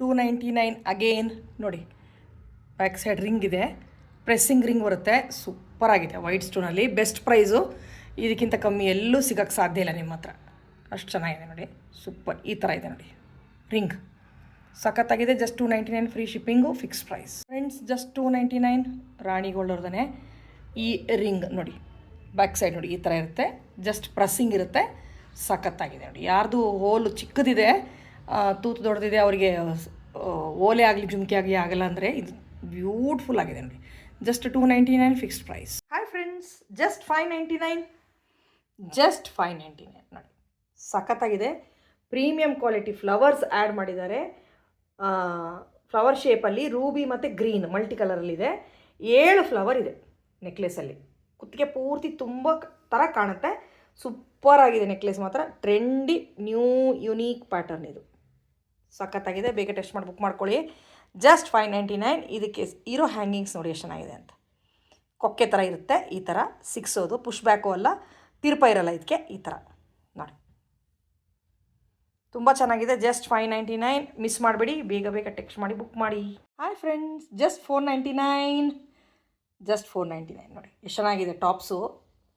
Two ninety nine again ನೋಡಿ back side ring ಇದೆ. Pressing ring ಬರುತ್ತೆ. ಸೂಪರಾಗಿದೆ ವೈಟ್ ಸ್ಟೋನಲ್ಲಿ ಬೆಸ್ಟ್ ಪ್ರೈಸು ಇದಕ್ಕಿಂತ ಕಮ್ಮಿ ಎಲ್ಲೂ ಸಿಗೋಕ್ಕೆ ಸಾಧ್ಯ ಇಲ್ಲ ನಿಮ್ಮ ಹತ್ರ ಅಷ್ಟು ಚೆನ್ನಾಗಿದೆ ನೋಡಿ. ಸೂಪರ್ ಈ ಥರ ಇದೆ ನೋಡಿ. ರಿಂಗ್ ಸಖತ್ತಾಗಿದೆ. Just two ninety nine free shipping fix price friends just two ninety nine ರಾಣಿಗೋಲ್ಡವ್ರದೇ ಈ ರಿಂಗ್ ನೋಡಿ. ಬ್ಯಾಕ್ ಸೈಡ್ ನೋಡಿ ಈ ಥರ ಇರುತ್ತೆ. ಜಸ್ಟ್ ಪ್ರೆಸ್ಸಿಂಗ್ ಇರುತ್ತೆ. ಸಖತ್ತಾಗಿದೆ ನೋಡಿ. ಯಾರ್ದು ಹೋಲು ಚಿಕ್ಕದಿದೆ ತೂತು ದೊಡ್ಡದಿದೆ, ಅವರಿಗೆ ಓಲೆ ಆಗಲಿ, ಜುಮ್ಕಿ ಆಗಲಿ ಆಗಲ್ಲ ಅಂದರೆ ಇದು ಬ್ಯೂಟಿಫುಲ್ ಆಗಿದೆ ನೋಡಿ. Just two ninety nine fixed price hi friends just five ninety nine just five ninety nine ನೋಡಿ. ಸಖತ್ತಾಗಿದೆ. ಪ್ರೀಮಿಯಂ ಕ್ವಾಲಿಟಿ ಫ್ಲವರ್ಸ್ ಆ್ಯಡ್ ಮಾಡಿದ್ದಾರೆ. ಫ್ಲವರ್ ಶೇಪಲ್ಲಿ ರೂಬಿ ಮತ್ತು ಗ್ರೀನ್ ಮಲ್ಟಿ ಕಲರಲ್ಲಿದೆ ಏಳು ಫ್ಲವರ್ ಇದೆ ನೆಕ್ಲೆಸಲ್ಲಿ ಕುತ್ತಿಗೆ ಪೂರ್ತಿ ತುಂಬ ಥರ ಕಾಣುತ್ತೆ. ಸೂಪರ್ ಆಗಿದೆ ನೆಕ್ಲೆಸ್ ಮಾತ್ರ. ಟ್ರೆಂಡಿ ನ್ಯೂ ಯುನೀಕ್ ಪ್ಯಾಟರ್ನ್ ಇದು. ಸಖತ್ತಾಗಿದೆ, ಬೇಗ ಟೆಸ್ಟ್ ಮಾಡಿ ಬುಕ್ ಮಾಡ್ಕೊಳ್ಳಿ. ಜಸ್ಟ್ ಫೈವ್ ನೈಂಟಿ ನೈನ್, ಇದಕ್ಕೆ ಇರೋ ಹ್ಯಾಂಗಿಂಗ್ಸ್ ನೋಡಿ ಎಷ್ಟು ಚೆನ್ನಾಗಿದೆ ಅಂತ. ಕೊಕ್ಕೆ ಥರ ಇರುತ್ತೆ ಈ ಥರ ಸಿಕ್ಸೋದು ಪುಷ್ ಬ್ಯಾಕು ಅಲ್ಲ, ತಿರುಪ ಇರಲ್ಲ ಇದಕ್ಕೆ, ಈ ಥರ. ನೋಡಿ. ತುಂಬ ಚೆನ್ನಾಗಿದೆ, just five ninety nine, miss ಮಾಡಬೇಡಿ, ಬೇಗ ಬೇಗ ಟೆಕ್ಸ್ಟ್ ಮಾಡಿ ಬುಕ್ ಮಾಡಿ. Hi friends, just four ninety nine, just four ninety nine, ನೋಡಿ. ಎಷ್ಟು ಚೆನ್ನಾಗಿದೆ ಟಾಪ್ಸು,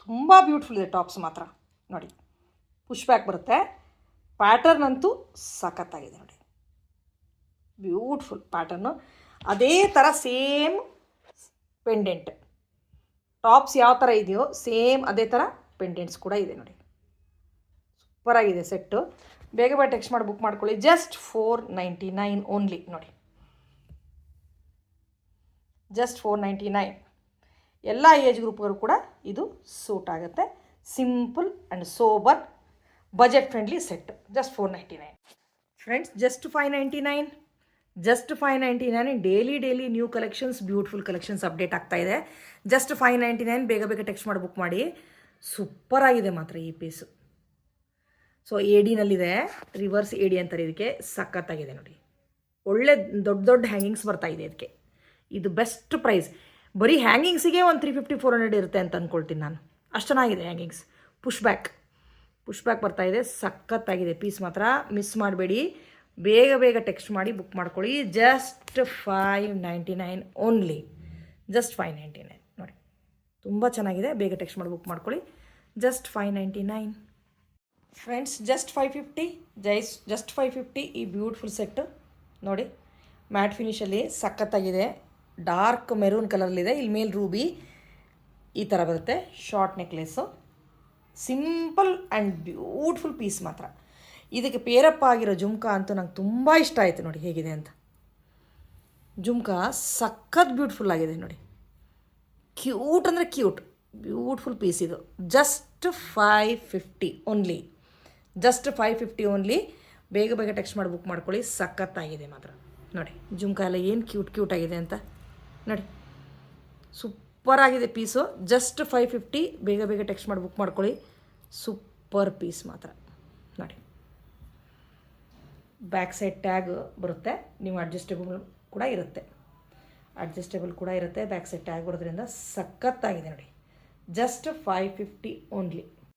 ತುಂಬ ಬ್ಯೂಟಿಫುಲ್ ಇದೆ ಟಾಪ್ಸ್ ಮಾತ್ರ, ನೋಡಿ. ಪುಷ್ ಬ್ಯಾಕ್ ಬರುತ್ತೆ, ಪ್ಯಾಟರ್ನ್ ಅಂತೂ ಸಖತ್ತಾಗಿದೆ, ನೋಡಿ. ಬ್ಯೂಟಿಫುಲ್ ಪ್ಯಾಟರ್ನು ಅದೇ ಥರ ಸೇಮ್ ಪೆಂಡೆಂಟ್ ಟಾಪ್ಸ್ ಯಾವ ಥರ ಇದೆಯೋ ಸೇಮ್ ಅದೇ ಥರ ಪೆಂಡೆಂಟ್ಸ್ ಕೂಡ ಇದೆ ನೋಡಿ. ಸೂಪರಾಗಿದೆ ಸೆಟ್ಟು ಬೇಗ ಬೇಗ ಟೆಕ್ಸ್ಟ್ ಮಾಡಿ ಬುಕ್ ಮಾಡ್ಕೊಳ್ಳಿ. Just four ninety nine only ನೋಡಿ. ಜಸ್ಟ್ ಫೋರ್ ನೈಂಟಿ ನೈನ್ ಎಲ್ಲ ಏಜ್ ಗ್ರೂಪ್ಗಳು ಕೂಡ ಇದು ಸೂಟ್ ಆಗುತ್ತೆ. Simple and sober budget friendly set just four ninety nine friends just five ninety nine just five ninety nine daily daily new collections beautiful collections update ಆಗ್ತಾ ಇದೆ. Just five ninety nine ಬೇಗ ಬೇಗ text ಮಾಡಿ book ಮಾಡಿ. Super ಆಗಿದೆ ಮಾತ್ರ ಈ piece so ಎಡಿನಲ್ಲಿದೆ reverse ಎಡಿ ಅಂತಾರೆ ಇದಕ್ಕೆ. ಸಖತ್ತಾಗಿದೆ ನೋಡಿ. ಒಳ್ಳೆ ದೊಡ್ಡ ದೊಡ್ಡ ಹ್ಯಾಂಗಿಂಗ್ಸ್ ಬರ್ತಾ ಇದೆ ಇದಕ್ಕೆ. ಇದು ಬೆಸ್ಟ್ ಪ್ರೈಸ್ ಬರೀ ಹ್ಯಾಂಗಿಂಗ್ಸಿಗೆ ಒಂದು ತ್ರೀ ಫಿಫ್ಟಿ ಫೋರ್ ಹಂಡ್ರೆಡ್ ಇರುತ್ತೆ ಅಂತ ಅಂದ್ಕೊಳ್ತೀನಿ ನಾನು. ಅಷ್ಟು ಚೆನ್ನಾಗಿದೆ hangings push back push back ಬರ್ತಾ ಇದೆ. ಸಖತ್ತಾಗಿದೆ ಪೀಸ್ ಮಾತ್ರ. ಮಿಸ್ ಮಾಡಬೇಡಿ. ಬೇಗ ಬೇಗ ಟೆಕ್ಸ್ಟ್ ಮಾಡಿ ಬುಕ್ ಮಾಡ್ಕೊಳ್ಳಿ. Just five ninety nine only just five ninety nine ನೋಡಿ. ತುಂಬ ಚೆನ್ನಾಗಿದೆ. ಬೇಗ ಟೆಕ್ಸ್ಟ್ ಮಾಡಿ ಬುಕ್ ಮಾಡ್ಕೊಳ್ಳಿ. Just five ninety nine friends just five fifty ಜೈಸ್ just five fifty ಈ ಬ್ಯೂಟಿಫುಲ್ ಸೆಟ್ ನೋಡಿ. ಮ್ಯಾಟ್ ಫಿನಿಷಲ್ಲಿ ಸಖತ್ತಾಗಿದೆ. ಡಾರ್ಕ್ ಮೆರೂನ್ ಕಲರಲ್ಲಿದೆ ಇಲ್ಲಿ ಮೇಲೆ ರೂಬಿ ಈ ಥರ ಬರುತ್ತೆ. Short necklace simple and beautiful piece ಮಾತ್ರ. ಇದಕ್ಕೆ ಪೇರಪ್ಪ ಆಗಿರೋ ಜುಮ್ಕಾ ಅಂತೂ ನಂಗೆ ತುಂಬ ಇಷ್ಟ ಆಯಿತು ನೋಡಿ ಹೇಗಿದೆ ಅಂತ. ಜುಮ್ಕಾ ಸಖತ್ ಬ್ಯೂಟಿಫುಲ್ ಆಗಿದೆ ನೋಡಿ. ಕ್ಯೂಟ್ ಅಂದರೆ ಕ್ಯೂಟ್ ಬ್ಯೂಟಿಫುಲ್ ಪೀಸ್ ಇದು. Just five fifty only just five fifty only ಬೇಗ ಬೇಗ ಟೆಕ್ಸ್ಟ್ ಮಾಡಿ ಬುಕ್ ಮಾಡ್ಕೊಳ್ಳಿ ಸಖತ್ತಾಗಿದೆ ಮಾತ್ರ. ನೋಡಿ, ಜುಮ್ಕಾ ಎಲ್ಲ ಏನು ಕ್ಯೂಟ್ ಕ್ಯೂಟ್ ಆಗಿದೆ ಅಂತ. ನೋಡಿ ಸೂಪರ್ ಆಗಿದೆ ಪೀಸು ಜಸ್ಟ್ ಫೈವ್ ಫಿಫ್ಟಿ ಬೇಗ ಬೇಗ ಟೆಕ್ಸ್ಟ್ ಮಾಡಿ ಬುಕ್ ಮಾಡ್ಕೊಳ್ಳಿ. ಸೂಪರ್ ಪೀಸ್ ಮಾತ್ರ. ನೋಡಿ. ಬ್ಯಾಕ್ ಸೈಡ್ ಟ್ಯಾಗ್ ಬರುತ್ತೆ. ನೀವು ಅಡ್ಜಸ್ಟೇಬಲ್ ಕೂಡ ಇರುತ್ತೆ. ಅಡ್ಜಸ್ಟೇಬಲ್ ಕೂಡ ಇರುತ್ತೆ ಬ್ಯಾಕ್ ಸೈಡ್ ಟ್ಯಾಗ್ ಬರೋದ್ರಿಂದ ಸಖತ್ತಾಗಿದೆ ನೋಡಿ. Just five fifty only